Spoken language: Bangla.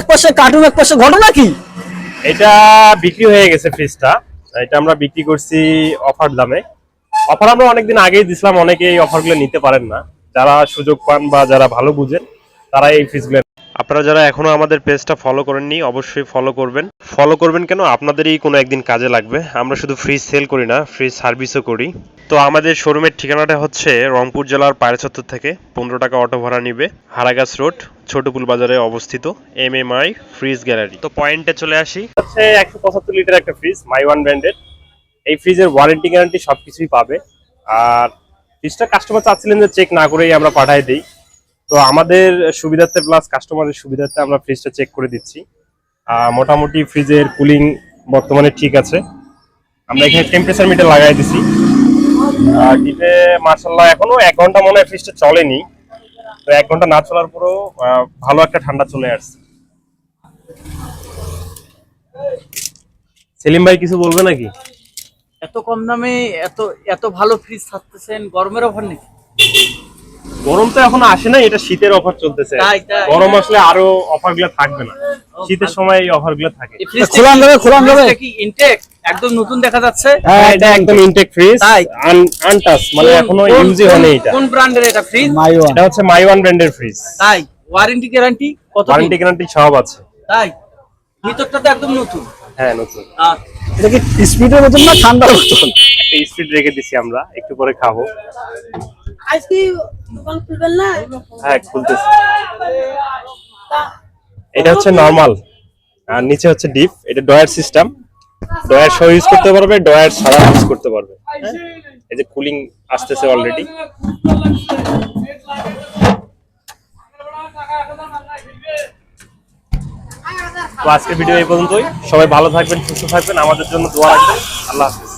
এক পাশে কার্টুন এক পাশে এটা বিক্রি হয়ে গেছে ফ্রিজটা। এটা আমরা বিক্রি করছি অফার দামে। অফার আমরা অনেকদিন আগেই নিতে পারেন না। যারা সুযোগ পান বা যারা ভালো বুঝেন, তারা এই ফ্রিজগুলো আপনারা যারা এখনও আমাদের পেজটা ফলো করেননি, অবশ্যই ফলো করবেন। ফলো করবেন কেন? আপনাদেরই কোনো একদিন কাজে লাগবে। আমরা শুধু ফ্রিজ সেল করি না ফ্রিজ সার্ভিসও করি। তো আমাদের শোরুমের ঠিকানাটা হচ্ছে রংপুর জেলার পায়রাচত্বর থেকে পনেরো টাকা অটো ভাড়া নিবে, হারাগাছ রোড ছোটপুল বাজারে অবস্থিত M M I fridge gallery তো পয়েন্টে চলে আসি। হচ্ছে একশো পঁচাত্তর লিটার একটা ফ্রিজ মাই ওয়ান ব্র্যান্ডের এই ফ্রিজের ওয়ারেন্টি গ্যারান্টি সবকিছুই পাবে। আর ফ্রিজটা কাস্টমার চাচ্ছিলেন যে চেক না করেই আমরা পাঠাই দিই। তো আমাদের সুবিধার্থে প্লাস কাস্টমারের সুবিধার্থে আমরা ফ্রিজটা চেক করে দিচ্ছি। মোটামুটি ফ্রিজের কুলিং বর্তমানে ঠিক আছে। আমরা এখানে টেম্পারেচার মিটার লাগাই দিছি। ডিপে মার্শাল্লাহ এখনও এক ঘণ্টা মনে হয় ফ্রিজটা চলেনি। তো এক ঘণ্টা না চলার পরেও ভালো একটা ঠান্ডা চলে আসছে। সেলিম ভাই কিছু বলবে নাকি? এত কম দামে এত এত ভালো ফ্রিজ থাকতেছেন গরমের অফার নেই গরম তো এখনও আসে না এটা শীতের অফার চলতেছে। তাই, তাই। গরম আসলে আরও অফারগুলো থাকবে না। শীতের সময় এই অফারগুলো থাকে। যাবে, যাবে? কি ইনটেক একদম নতুন দেখা যাচ্ছে? হ্যাঁ এটা একদম ইনটেক ফ্রিজ। মানে কোন- এখনও ইউজই হয়নি এটা। কোন ব্র্যান্ডের এটা ফ্রিজ এটা হচ্ছে মাই ওয়ান ব্র্যান্ডের ফ্রিজ তাই। ওয়ারেন্টি গ্যারান্টি কত ওয়ারেন্টি গ্যারান্টি সব আছে। তাই। ভিতরটা তো একদম নতুন। হ্যাঁ নতুন। এটা কি স্পিডের মতন না ঠান্ডার মতন? একটা স্পিড রেখে দিছি আমরা একটু পরে খাব। আজকে দোকান খুলবেন না? হ্যাঁ খুলতেছি। এটা হচ্ছে নরমাল আর নিচে হচ্ছে ডিপ। এটা ডয়ার সিস্টেম ডয়ার সহ ইউজ করতে পারবে ডয়ার ছাড়া ইউজ করতে পারবে। এই যে কুলিং আসতেছে অলরেডি আজকের ভিডিও এই পর্যন্তই। সবাই ভালো থাকবেন সুস্থ থাকবেন। আমাদের জন্য দোয়া রাখবেন। আল্লাহ হাফিজ।